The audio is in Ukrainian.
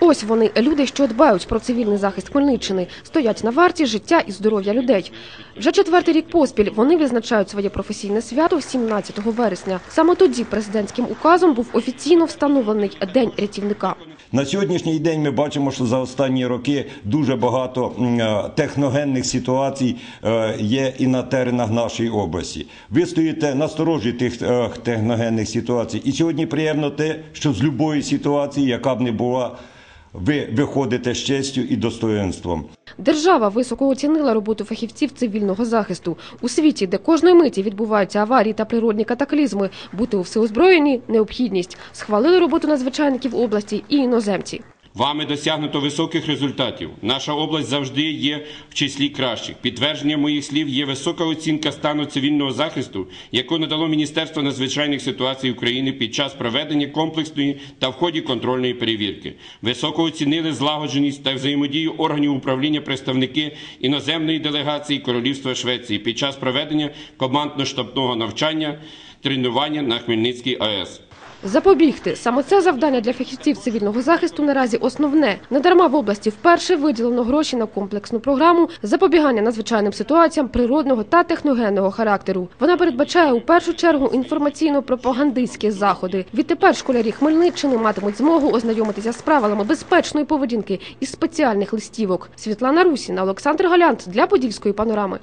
Ось вони, люди, що дбають про цивільний захист Хмельниччини, стоять на варті життя і здоров'я людей. Вже четвертий рік поспіль вони відзначають своє професійне свято 17 вересня. Саме тоді президентським указом був офіційно встановлений День рятівника. На сьогоднішній день ми бачимо, що за останні роки дуже багато е, техногенних ситуацій е, є і на теренах нашої області. Ви стоїте на сторожі тих е, техногенних ситуацій. І сьогодні приємно те, що з будь-якої ситуації, яка б не була, ви виходите з честю і достоинством. Держава високо оцінила роботу фахівців цивільного захисту. У світі, де кожної миті відбуваються аварії та природні катаклізми, бути у всеозброєнні – необхідність. Схвалили роботу надзвичайників області і іноземці. Вами досягнуто високих результатів. Наша область завжди є в числі кращих. Підтвердження моїх слів є висока оцінка стану цивільного захисту, яку надало Міністерство надзвичайних ситуацій України під час проведення комплексної та в ході контрольної перевірки. Високо оцінили злагодженість та взаємодію органів управління представники іноземної делегації Королівства Швеції під час проведення командно-штабного навчання тренування на Хмельницькій АЕС. Запобігти саме це завдання для фахівців цивільного захисту наразі основне. Недарма в області вперше виділено гроші на комплексну програму запобігання надзвичайним ситуаціям природного та техногенного характеру. Вона передбачає у першу чергу інформаційно-пропагандистські заходи. Відтепер школярі Хмельниччини матимуть змогу ознайомитися з правилами безпечної поведінки із спеціальних листівок. Світлана Русіна, Олександр Галянт для Подільської панорами.